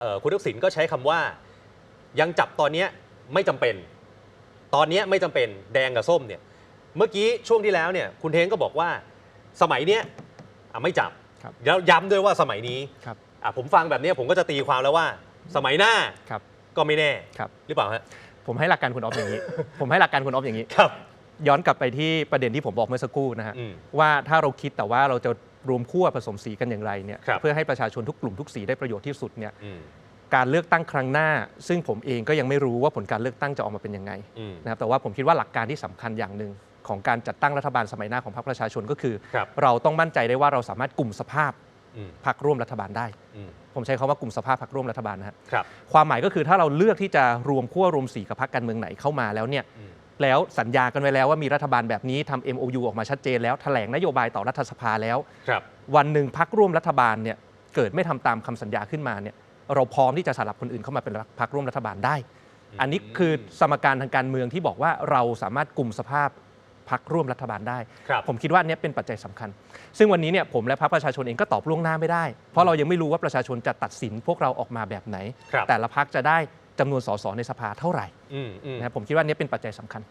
เอ่อคุณทักษิณก็ใช้คำว่ายังจับตอนเนี้ยไม่จำเป็น ตอนเนี้ยไม่จำเป็นแดงกับส้มเนี่ยเมื่อกี้ช่วงที่แล้วเนี่ยคุณเทงก็บอกว่าสมัยเนี้ยอะไม่จับครับแล้วย้ำด้วยว่าสมัยนี้ครับอะผมฟังแบบเนี้ยผมก็จะตีความแล้วว่า สมัยหน้าครับก็ไม่แน่ครับหรือเปล่าฮะผมให้หลักการคุณออฟอย่างนี้ ผมให้หลักการคุณออฟอย่างนี้ครับย้อนกลับไปที่ประเด็นที่ผมบอกเมื่อสักครู่นะฮะอืมว่าถ้าเราคิดแต่ว่าเราจะ รวมขั้วผสมสีกันอย่างไรเนี่ยครับเพื่อให้ประชาชนทุกกลุ่มทุกสีได้ประโยชน์ที่สุดเนี่ยอืมการเลือกตั้งครั้งหน้า ซึ่งผมเองก็ยังไม่รู้ว่าผลการเลือกตั้งจะออกมาเป็นยังไงอืมนะครับแต่ว่าผมคิดว่าหลักการที่สำคัญอย่างหนึ่งของการจัดตั้งรัฐบาลสมัยหน้าของพรรคประชาชนก็คือครับเราต้องมั่นใจได้ว่าเราสามารถกลุ่มสภาพอืมพรรคร่วมรัฐบาลได้อืมผมใช้คำว่ากลุ่มสภาพพรรคร่วมรัฐบาลนะฮะครับความหมายก็คือถ้าเราเลือกที่จะรวมขั้วรวมสีกับพรรคการเมืองไหนเข้ามาแล้วเนี่ยอืม แล้วสัญญากันไว้แล้วว่ามีรัฐบาลแบบนี้ทำ MOU ออกมาชัดเจนแล้วแถลงนโยบายต่อรัฐสภาแล้วครับวันหนึ่งพักร่วมรัฐบาลเนี่ยเกิดไม่ทำตามคำสัญญาขึ้นมาเนี่ยเราพร้อมที่จะสลับคนอื่นเข้ามาเป็นพักร่วมรัฐบาลได้ อันนี้คือสมการทางการเมืองที่บอกว่าเราสามารถกลุ่มสภาพพักร่วมรัฐบาลได้ครับผมคิดว่าอันเนี้ยเป็นปัจจัยสำคัญ ซึ่งวันนี้เนี่ยผมและพรรคประชาชนเองก็ตอบล่วงหน้าไม่ได้ เพราะเรายังไม่รู้ว่าประชาชนจะตัดสินพวกเราออกมาแบบไหนครับแต่ละพักจะได้ จำนวนสสในสภาเท่าไหร่อืมอืมนะครับผมคิดว่าอันเนี้ยเป็นปัจจัยสำคัญ